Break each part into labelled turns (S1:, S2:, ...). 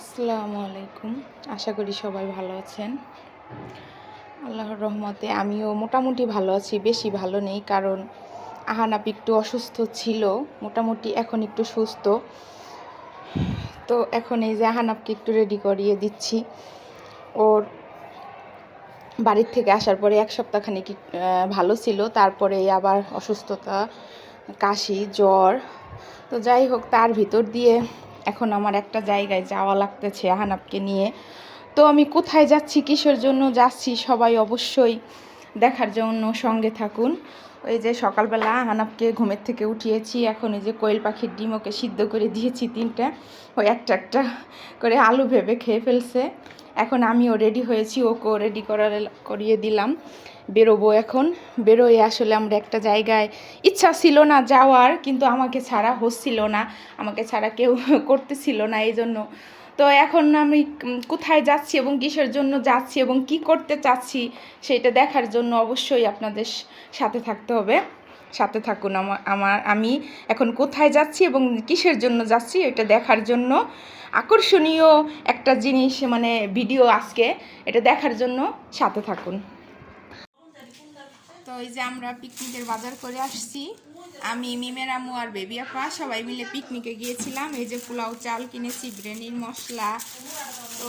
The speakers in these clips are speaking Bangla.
S1: আসসালামু আলাইকুম। আশা করি সবাই ভালো আছেন। আল্লাহর রহমতে আমিও মোটামুটি ভালো আছি, বেশি ভালো নেই কারণ আহানাপ একটু অসুস্থ ছিল, মোটামুটি এখন একটু সুস্থ। তো এখন এই যে আহানাপকে একটু রেডি করিয়ে দিচ্ছি। ওর বাড়ির থেকে আসার পরে এক সপ্তাহখানেক ভালো ছিল, তারপরে আবার অসুস্থতা, কাশি, জ্বর। তো যাই হোক, তার ভিতর দিয়ে এখন আমার একটা জায়গায় যাওয়া লাগতেছে আহানাপকে নিয়ে। তো আমি কোথায় যাচ্ছি, কিসের জন্য যাচ্ছি, সবাই অবশ্যই দেখার জন্য সঙ্গে থাকুন। ওই যে সকালবেলা আহানাপকে ঘুমের থেকে উঠিয়েছি, এখন এই যে কোয়েল পাখির ডিম ওকে সিদ্ধ করে দিয়েছি তিনটা। ওই একটা একটা করে আলু ভেবে খেয়ে ফেলছে। এখন আমিও রেডি হয়েছি, ওকেও রেডি করার করিয়ে দিলাম। বেরোবো এখন। বেরোয় আসলে আমরা একটা জায়গায়, ইচ্ছা ছিল না যাওয়ার, কিন্তু আমাকে ছাড়া হচ্ছিল না। আমাকে ছাড়া কেউ করতেছিল না এই জন্য তো এখন আমি কোথায় যাচ্ছি এবং কিসের জন্য যাচ্ছি এবং কি করতে চাচ্ছি সেটা দেখার জন্য অবশ্যই আপনাদের সাথে থাকতে হবে। সাথে থাকুন আমার, আমি এখন কোথায় যাচ্ছি এবং কিসের জন্য যাচ্ছি এটা দেখার জন্য। আকর্ষণীয় একটা জিনিস মানে ভিডিও আজকে, এটা দেখার জন্য সাথে থাকুন। তো এই যে আমরা পিকনিকের বাজার করে আসছি। আমি মিমের আম্মু আর বেবি আপা সবাই মিলে পিকনিকে গিয়েছিলাম। এই যে পোলাও চাল কিনেছি বিরিয়ানির মশলা। তো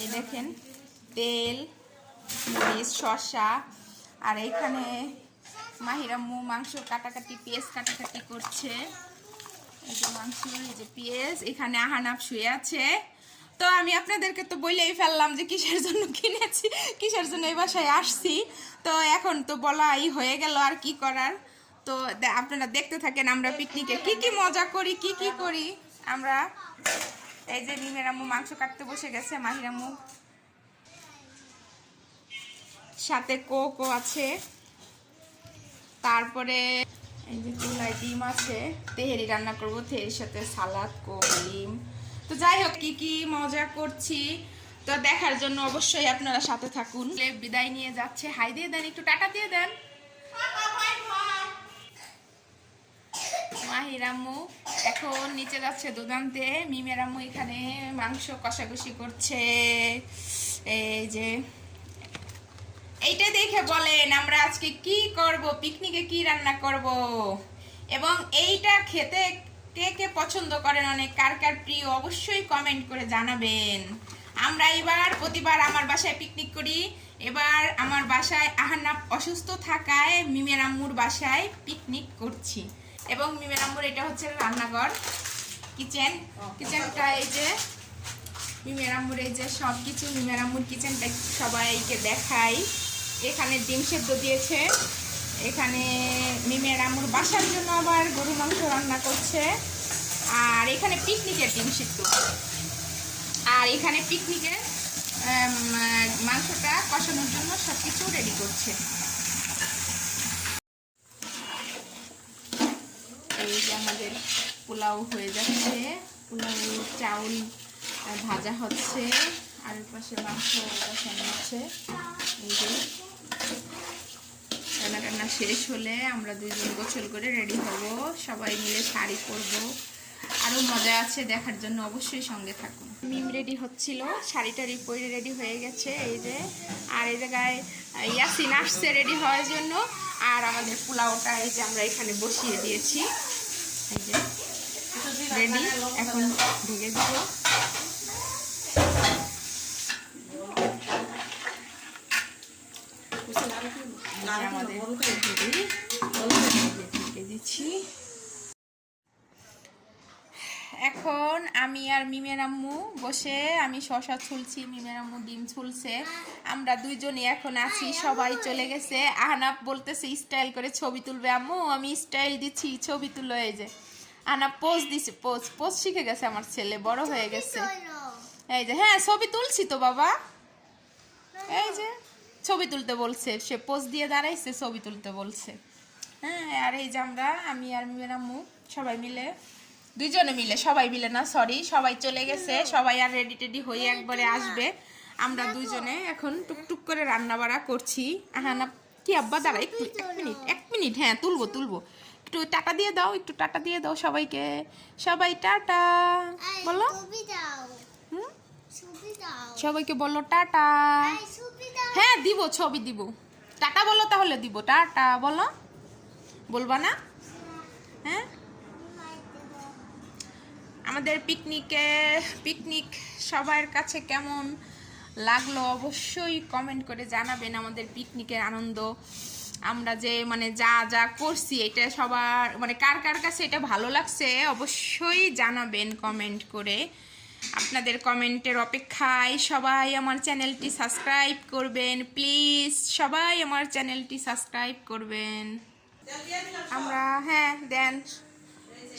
S1: এই দেখেন, তেল, মরিচ, শসা। আর এখানে মাহিরাম্মু মাংস কাটাকাটি, পেঁয়াজ কাটাকাটি করছে। এই যে মাংস, এই যে পেঁয়াজ। এখানে আহানাপ শুয়ে আছে। তো আমি আপনাদেরকে তো বলেই ফেললাম যে কিসের জন্য কিনেছি, কিসের জন্য এই বাসায় আসছি। তো এখন তো বলাই হয়ে গেল আর কি করার। তো আপনারা দেখতে থাকেন আমরা পিকনিকে কি কি মজা করি, কি কি করি। আমরা এই যে নিমের আম্মু মাংস কাটতে বসে গেছে মাহিরাম্মু সাথে কোকো আছে। তারপরে এই যে চুলায় ডিম আছে। তেহেরি রান্না করব, তেহেরির সাথে সালাদ কোক ডিম। তো যাই হোক, কি কি মজা করছি, তো দেখার জন্য অবশ্যই আপনারা সাথে থাকুন। বিদায় নিয়ে যাচ্ছে। হাই দিয়ে দেন, একটু টাটা দিয়ে দেন। মাহির আম্মু এখন নিচে যাচ্ছে দুধ আনতে মিমের আম্মু এখানে মাংস কষাকষি করছে। এই যে এইটা দেখে বলেন আমরা আজকে কি করব, পিকনিকে কি রান্না করব। এবং এইটা খেতে কে কে পছন্দ করেন অনেক কার কার প্রিয় অবশ্যই কমেন্ট করে জানাবেন। আমরা এবার প্রতিবার আমার বাসায় পিকনিক করি। এবার আমার বাসায় আহান্নাপ অসুস্থ থাকায় মিমের আম্মুর বাসায় পিকনিক করছি। এবং মিমের আম্মুর এটা হচ্ছে রান্নাঘর কিচেন কিচেনটা এই যে মিমের আম্মুর এই যে সব কিছু মিমের আম্মুর কিচেনটা সবাইকে দেখাই। এখানে ডিম সেদ্ধ দিয়েছে। এখানে মিমের আম্মুর বাসার জন্য আবার গরু মাংস রান্না করছে। আর এখানে পিকনিকের ডিম সিদ্ধ। আর এখানে পিকনিকের মাংসটা কষানোর জন্য সব কিছু রেডি করছে। এই যে আমাদের পোলাও হয়ে যাচ্ছে। পোলাও, চাউল ভাজা হচ্ছে। আর পাশে মাংস হচ্ছে। এই যে। রান্না টান্না শেষ হলে আমরা দুজন গোছল করে রেডি হব। সবাই মিলে শাড়ি পরব। আরও মজা আছে দেখার জন্য অবশ্যই সঙ্গে থাকুন। মিম রেডি হচ্ছিল। শাড়ি টাড়ি পরে রেডি হয়ে গেছে। এই যে, আর এই জায়গায় ইয়াসিন আসছে রেডি হওয়ার জন্য। আর আমাদের পোলাওটা এই যে আমরা এখানে বসিয়ে দিয়েছি। এই যে, রেডি, এখন ঢেকে দিব। আমাদের দিচ্ছি এখন আমি আর মিমের আম্মু বসে আমি শশা ছুলছি মিমের আম্মু ডিম ছুলছে। আমরা দুইজনই এখন আছি সবাই চলে গেছে। আহনাপ বলতেছে স্টাইল করে ছবি তুলবে আম্মু আমি স্টাইল দিচ্ছি ছবি তুলো এই যে। আহনাপ পোজ দিছে পোজ পোজ শিখে গেছে আমার ছেলে বড় হয়ে গেছে। এই যে হ্যাঁ ছবি তুলছি তো বাবা। এই যে। ছবি তুলতে বলছে। সে পোজ দিয়ে দাঁড়াইছে ছবি তুলতে বলছে। হ্যাঁ আর এই যে আমরা আমি আর মিমের আম্মু সবাই মিলে দুইজনে মিলে সবাই মিলে না সরি সবাই চলে গেছে সবাই আর রেডি টেডি হয়ে একবারে আসবে। আমরা দুইজনে এখন টুকটুক করে রান্না বাড়া করছি। হ্যাঁ না কি আব্বা দাঁড়া একটু এক মিনিট এক মিনিট হ্যাঁ তুলবো তুলবো। একটু টাটা দিয়ে দাও একটু টাটা দিয়ে দাও সবাইকে। সবাই টাটা বলো
S2: ছবি দাও
S1: হুম?
S2: ছবি দাও
S1: সবাইকে বলো টাটা। হ্যাঁ দিব, ছবি দিব। টাটা বলো তাহলে, দিব। টাটা বলো। বলবা না? হ্যাঁ? আমাদের পিকনিকে, পিকনিক সবার কাছে কেমন লাগল অবশ্যই কমেন্ট করে জানাবেন আমাদের পিকনিকের আনন্দ। আমরা যে মানে যা যা করছি, এটা সবার মানে কার কার কাছে এটা ভালো লাগছে অবশ্যই জানাবেন কমেন্ট করে। আপনাদের কমেন্টের অপেক্ষায় সবাই আমার চ্যানেলটি সাবস্ক্রাইব করবেন। প্লিজ সবাই আমার চ্যানেলটি সাবস্ক্রাইব করবেন। আমরা হ্যাঁ দেন,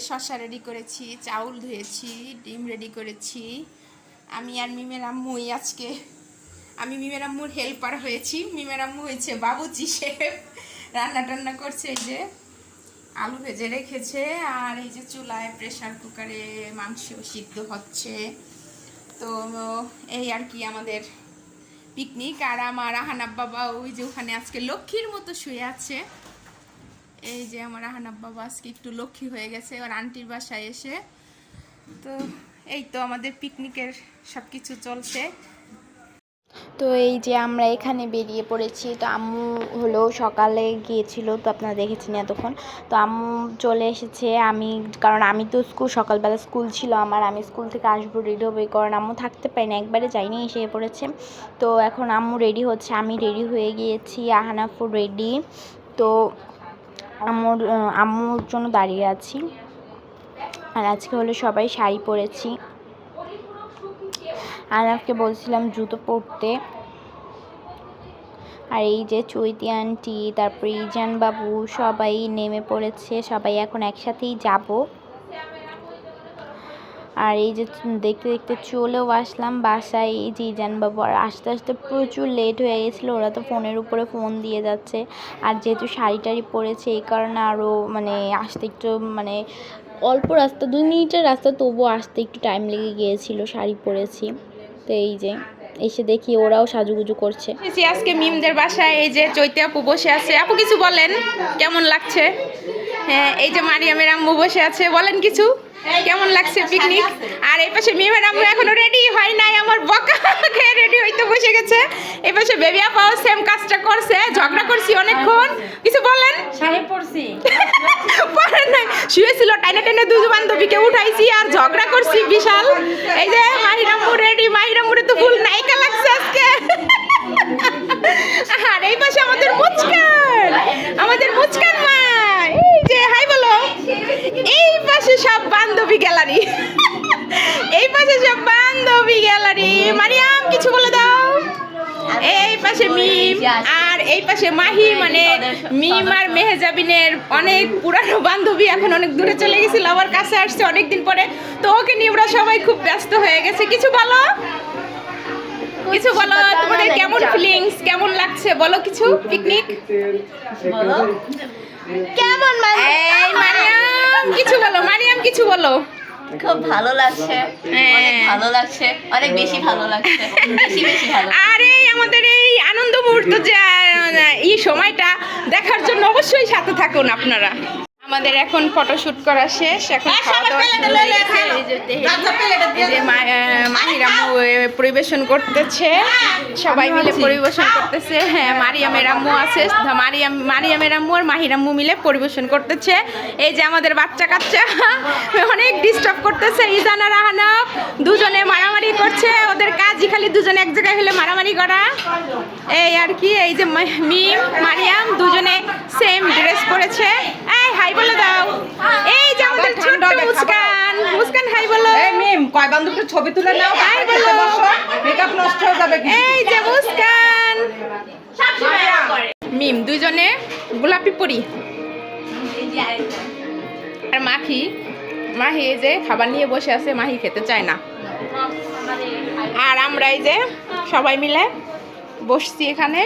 S1: শসা রেডি করেছি, চাউল ধুয়েছি, ডিম রেডি করেছি। আমি আর মিমের আম্মুই আজকে, আমি মিমের আম্মুর হেল্পার হয়েছি। মিমের আম্মু হয়েছে বাবুচি শেফ রান্না টান্না করছে এই যে। আলু ভেজে রেখেছে, আর এই যে চুলায় প্রেসার কুকারে মাংস সিদ্ধ হচ্ছে। তো, এই আর কি আমাদের পিকনিক আর আমার আহানাব বাবা ওই যে ওখানে আজকে লক্ষ্মীর মতো শুয়ে আছে। এই যে আমার আহানাব বাবা আজকে একটু লক্ষ্মী হয়ে গেছে ওর আন্টির বাসায় এসে। তো, এই তো আমাদের পিকনিকের সব কিছু চলছে।
S3: তো এই যে আমরা এখানে বেরিয়ে পড়েছি, তো আম্মু হলো সকালে গিয়েছিল, তো আপনারা দেখেছেন এতক্ষণ। তো আম্মু চলে এসেছে, আমি, কারণ আমি তো স্কুল, সকালবেলা স্কুল ছিল আমার, আমি স্কুল থেকে আসব রেডি হবে কারণ আম্মু থাকতে পারি না একবারে যাইনি এসে পড়েছে। তো এখন আম্মু রেডি হচ্ছে, আমি রেডি হয়ে গিয়েছি, আহানাফু রেডি তো আম্মুর আম্মুর জন্য দাঁড়িয়ে আছি। আর আজকে হলো সবাই শাড়ি পরেছি। আনাফকে বলছিলাম, জুতো পরতে। আর এই যে চৈতি আন্টি, তারপরে ইজান বাবু, সবাই নেমে পড়েছে, সবাই এখন একসাথেই যাব। আর এই যে দেখতে দেখতে চলেও আসলাম বাসায়। এই যে ইজান বাবু, আর আস্তে আস্তে প্রচুর লেট হয়ে গেছিল, ওরা তো ফোনের উপরে ফোন দিয়ে যাচ্ছে। আর যেহেতু শাড়ি টাড়ি পরেছে, এই কারণে আরও মানে আসতে একটু মানে অল্প রাস্তা, দুই মিনিটের রাস্তা, তবুও আসতে একটু টাইম লেগে গিয়েছিল শাড়ি পরেছি। তো এই যে, এসে দেখি ওরাও সাজুগুজু করছে।
S1: আজকে মিমদের বাসায়, এই যে চৈতে আপু বসে আছে। আপু কিছু বলেন, কেমন লাগছে? হ্যাঁ এই যে মারিয়ামের আম্মু বসে আছে, বলেন কিছু। কেমন লাগছে পিকনিক আর এই পাশে মেয়ে আম্মু এখনও রেডি হয় নাই আমার বকা খেয়ে রেডি হইতে বসে গেছে। এই পাশে বেবি আপাও সেম কাজটা করছে ঝগড়া করছি অনেকক্ষণ। কিছু বলেন?
S4: শাড়ি পরছি।
S1: পরে নাই। শুয়েছিল টাইনে টাইনে দুই বান্ধবীকে উঠাইছি আর ঝগড়া করছি বিশাল। এই যে মাহিরাম্মু রেডি মাহিরাম্মুরে তো ফুল নায়িকা লাগছে আজকে। আর এই পাশে আমাদের মুচকান আমাদের মুচকান মা এই যে হাই বলো এই পাশে সব বান্ধবী গ্যালারি। এই পাশে সব বান্ধবী গ্যালারি। মারিয়াম কিছু বলে দাও। এই পাশে মিম, আর এই পাশে মাহি মানে মিম আর মেহেজাবিনের অনেক পুরানো বান্ধবী এখন অনেক দূরে চলে গেছিল আমার কাছে আসছে অনেকদিন পরে। তো ওকে নিয়ে ওরা সবাই খুব ব্যস্ত হয়ে গেছে। কিছু বলো? কিছু বলো? তোমাদের কেমন ফিলিংস কেমন লাগছে? বলো কিছু? পিকনিক
S4: বলো।
S3: কেমন
S1: এই মারিয়াম কিছু বলো মারিয়াম কিছু বলো।
S4: খুব ভালো লাগছে।
S1: হ্যাঁ।
S4: অনেক ভালো লাগছে। অনেক বেশি ভালো লাগছে। বেশি বেশি ভালো
S1: আর এই আমাদের এই আনন্দ মুহূর্ত যে এই সময়টা দেখার জন্য অবশ্যই সাথে থাকুন আপনারা। আমাদের এখন ফটোশুট করা শেষ এখন খাওয়া দাওয়া হয়ে আহ, মাহিরাম্মু পরিবেশন করতেছে। সবাই মিলে পরিবেশন করতেছে। হ্যাঁ মারিয়ামের আম্মু আছে মারিয়াম মারিয়ামের আম্মু আর মাহিরাম্মু মিলে পরিবেশন করতেছে। এই যে আমাদের বাচ্চা কাচ্চা অনেক ডিস্টার্ব করতেছে ইজান আর আহানাব। দুজনে মারামারি করছে ওদের কাজই খালি দুজনে এক জায়গায় হলে মারামারি করা। এই আর কি এই যে মিম মারিয়াম দুজনে সেম ড্রেস পরেছে। এই হাই বলে দাও। এই যে আমাদের ছোট্ট মুস্কান। মুস্কান হাই বলো।
S5: এই মিম কয় বান্ধবীর ছবি তুলে নাও
S1: হাই বলো।
S5: মেকআপ নষ্ট হয়ে যাবে
S1: এই যে মুস্কান। মিম দুজনে গোলাপি পরি। আর মাখি মাহি এই যে খাবার নিয়ে বসে আছে মাহি খেতে চায় না। আর আমরা এই যে সবাই মিলে বসছি এখানে।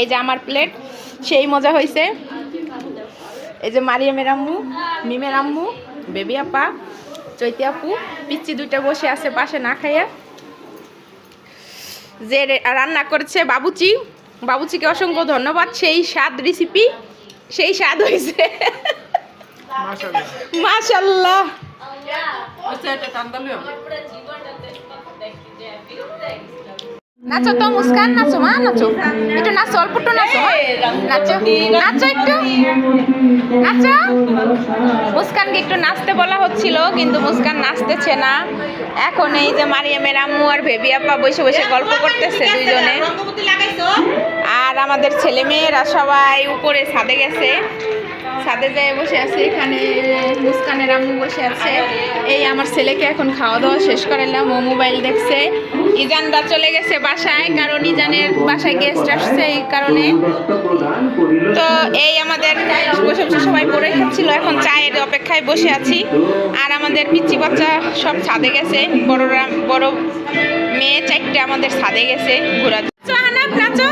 S1: এই যে আমার প্লেট সেই মজা হয়েছে এই যে মারিয়ামের আম্মু মিমের আম্মু বেবি আপা চৈতি আপু পিচ্ছি দুইটা বসে আছে পাশে না খাইয়া। যে রান্না করেছে বাবুচি। বাবুচিকে অসংখ্য ধন্যবাদ। সেই স্বাদ রেসিপি সেই স্বাদ হয়েছে মাশাল্লাহ নাচো তো, মুস্কান, নাচো, মা, নাচো। একটু নাচো অল্প একটু নাচো। নাচো নাচো একটু। নাচো। মুস্কানকে একটু নাচতে বলা হচ্ছিল, কিন্তু মুস্কান নাচতেছে না। এখন এই যে মারিয়ামের আম্মু আর বেবি আপা বসে বসে গল্প করতেছে দুইজনে। আর আমাদের ছেলে মেয়েরা সবাই উপরে ছাদে গেছে। ছাদে যেয়ে বসে আছে, এখানে মুস্কানের আম্মু বসে আছে। এই আমার ছেলেকে এখন খাওয়া দাওয়া শেষ করালাম ও মোবাইল দেখছে। ইজানরা চলে গেছে বাসায়, কারণ ইজানের বাসায় গেস্ট আসছে এই কারণে। তো এই আমাদের বসে সবাই পড়ে খাচ্ছিল, এখন চায়ের অপেক্ষায় বসে আছি। আর আমাদের পিচ্চি বাচ্চা সব ছাদে গেছে, বড়রা, বড় মেয়ে চারটে আমাদের ছাদে গেছে ঘোরা নাচো।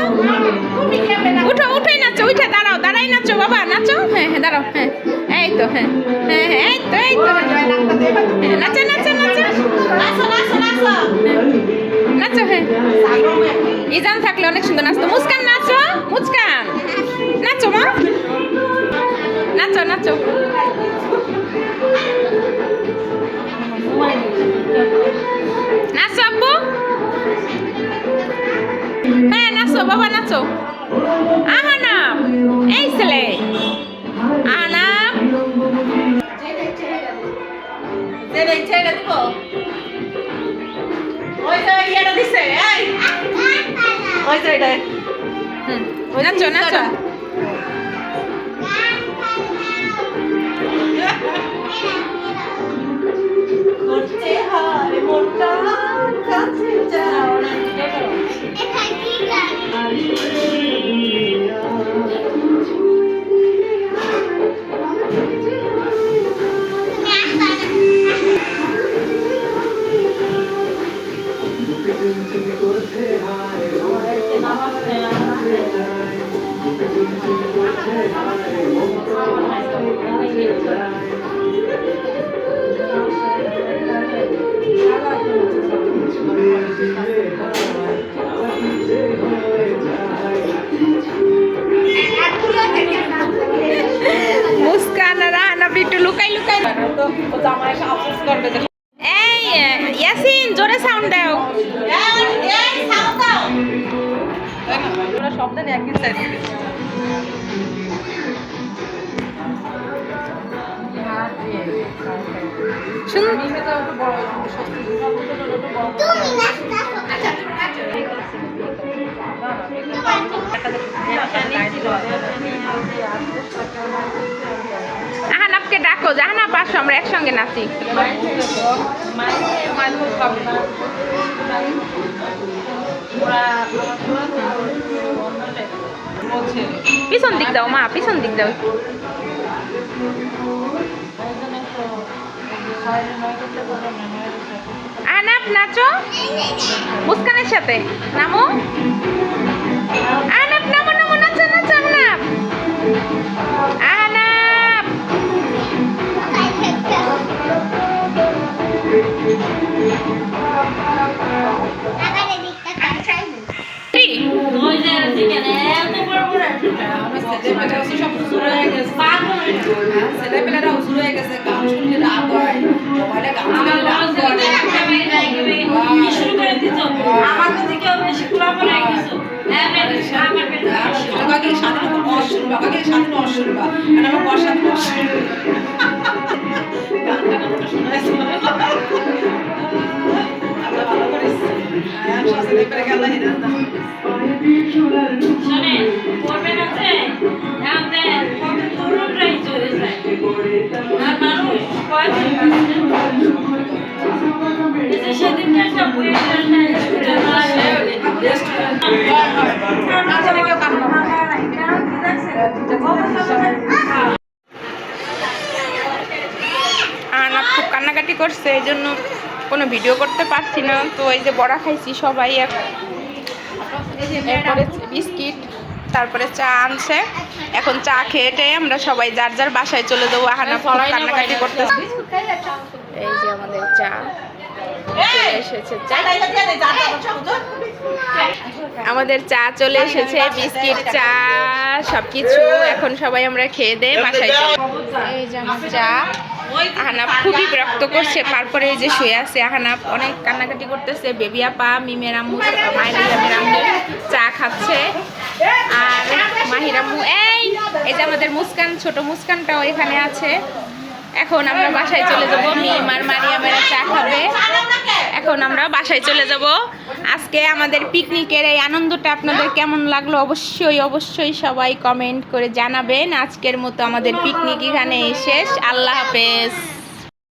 S1: উঠো উঠোই নাচো, উঠে দাঁড়াও, দাঁড়াই নাচো বাবা, নাচো। হ্যাঁ হ্যাঁ দাঁড়াও হ্যাঁ এই তো হ্যাঁ হ্যাঁ হ্যাঁ এই তো এই তো। নাচো নাচো নাচো। নাচো হ্যাঁ ইজান থাকলে অনেক সুন্দর নাচতো। মুস্কান নাচো মুস্কান নাচো মা। নাচো নাচো। নাচো আব্বু। হ্যাঁ নাচো, বাবা, নাচো।
S4: ওই তো এটা।
S1: নাচো নাচো। মুস্কান একটু লুকাই লুকাই। এই ইয়াসিন জোরে সাউন্ড দাও।
S4: এই সাউন্ড দাও।
S1: আহানাপকে ডাকো জাহানাপ আসো আমরা একসঙ্গে নাচি পিছন দিক দাও, মা, পিছন দিক দাও। আনাপ নাচো। মুস্কানের সাথে। নামো। আনাপ নামো নামো, নাচো নাচো আনাপ আনাপ
S2: আগারে
S5: ছেলেপেলেরা উজুর হয়ে গেছে গান শুনলে রাগ হয় মোবাইলে গান শুনলে রাগ করে বাবাকে স্বাধীন অশুন বাবাকে স্বাধীন বা আর আমার বর স্বাধীন সব ছেলেপেলে গেল হিরান না আসলে কেউ কান্না
S1: আনাপ খুব কান্নাকাটি করছে এই জন্য কোনো ভিডিও করতে পারছি না। তো এই যে বড়া খাইছি সবাই এক- এরপরে বিস্কিট তারপরে চা আনছে। এখন চা খেয়ে টেয়ে আমরা সবাই যার যার বাসায় চলে যাব। আহানা কান্নাকাটি করতেছে। এই যে আমাদের চা। এসেছে। চা আমাদের চা চলে এসেছে বিস্কিট চা সব কিছু এখন সবাই আমরা খেয়ে দেয় বাসায় এই যে আমার চা। আহানাপ খুবই বিরক্ত করছে, তারপরে এই যে শুয়ে আছে আহানাপ অনেক কান্নাকাটি করতেছে, বেবি আপা মিমের আম্মু মাহিরামের আম্মু চা খাচ্ছে, আর মাহিরাম্মু এই এই যে আমাদের মুস্কান, ছোট মুস্কানটাও এখানে আছে। এখন আমরা বাসায় চলে যাব। মিম আর মারিয়ামেরা চা খাবে। এখন আমরা বাসায় চলে যাব। আজকে আমাদের পিকনিকের এই আনন্দটা আপনাদের কেমন লাগল অবশ্যই অবশ্যই সবাই কমেন্ট করে জানাবেন। আজকের মতো আমাদের পিকনিক এখানে শেষ। আল্লাহ হাফেজ।